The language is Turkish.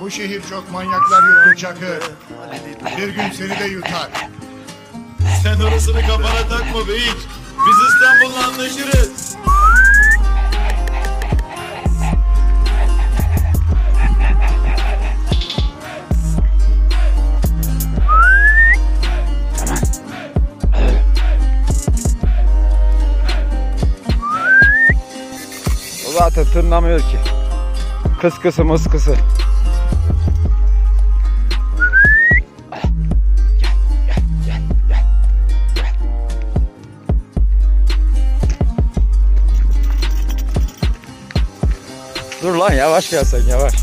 Bu şehir çok manyaklar yuttu Çakır. Bir gün seni de yutar. Sen orasını kafana takma be hiç. Biz İstanbul'la anlaşırız. O zaten tırnamıyor ki. Kıskısı mıskısı. Dur lan yavaş gel sen yavaş.